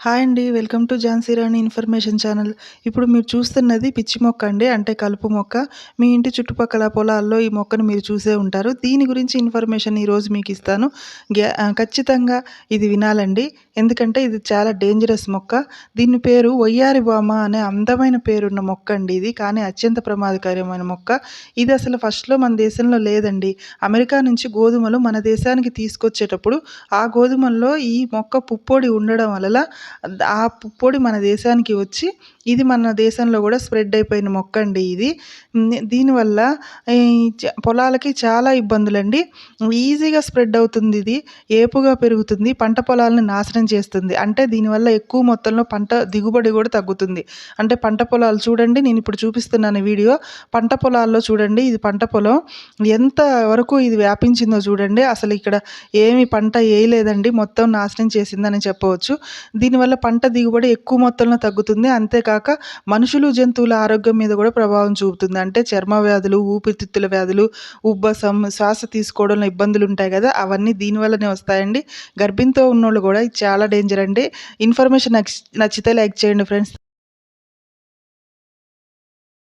Hi అండి welcome to Jhansi Rani information channel. ఇప్పుడు మీరు చూస్తున్నది పిచ్చి మొక్క అండి అంటే కలుపు మొక్క. మీ ఇంటి చుట్టుపక్కల పొలాల్లో ఈ మొక్కను మీరు చూసే ఉంటారు. దీని గురించి ఇన్ఫర్మేషన్ ఈరోజు మీకు ఇస్తాను. గ్యా ఖచ్చితంగా ఇది వినాలండి. ఎందుకంటే ఇది చాలా డేంజరస్ మొక్క. దీని పేరు వయ్యారి బామ అనే అందమైన పేరున్న మొక్క అండి ఇది కానీ అత్యంత ప్రమాదకరమైన మొక్క. ఇది అసలు ఫస్ట్లో మన దేశంలో లేదండి. అమెరికా నుంచి గోధుమలు మన దేశానికి తీసుకొచ్చేటప్పుడు ఆ గోధుమల్లో ఈ మొక్క పుప్పొడి ఉండడం వల్ల ఆ పుప్పొడి మన దేశానికి వచ్చి ఇది మన దేశంలో కూడా స్ప్రెడ్ అయిపోయిన మొక్క అండి ఇది. దీనివల్ల పొలాలకి చాలా ఇబ్బందులండి. ఈజీగా స్ప్రెడ్ అవుతుంది ఇది ఏపుగా పెరుగుతుంది పంట పొలాలను నాశనం చేస్తుంది. అంటే దీనివల్ల ఎక్కువ మొత్తంలో పంట దిగుబడి కూడా తగ్గుతుంది. అంటే పంట పొలాలు చూడండి నేను ఇప్పుడు చూపిస్తున్నాను వీడియో. పంట పొలాల్లో చూడండి ఇది పంట పొలం. ఎంత వరకు ఇది వ్యాపించిందో చూడండి. అసలు ఇక్కడ ఏమి పంట వేయలేదండి మొత్తం నాశనం చేసిందని చెప్పవచ్చు. దీనివల్ల పంట దిగుబడి ఎక్కువ మొత్తంలో తగ్గుతుంది. కాక మనుషులు జంతువుల ఆరోగ్యం మీద కూడా ప్రభావం చూపుతుంది. అంటే చర్మ వ్యాధులు ఊపిరితిత్తుల వ్యాధులు ఉబ్బసం శ్వాస తీసుకోవడంలో ఇబ్బందులు ఉంటాయి కదా అవన్నీ దీనివల్లనే వస్తాయండి. గర్భిణితో ఉన్నోళ్ళు కూడా చాలా డేంజర్ అండి. ఇన్ఫర్మేషన్ నచ్చితే లైక్ చేయండి ఫ్రెండ్స్.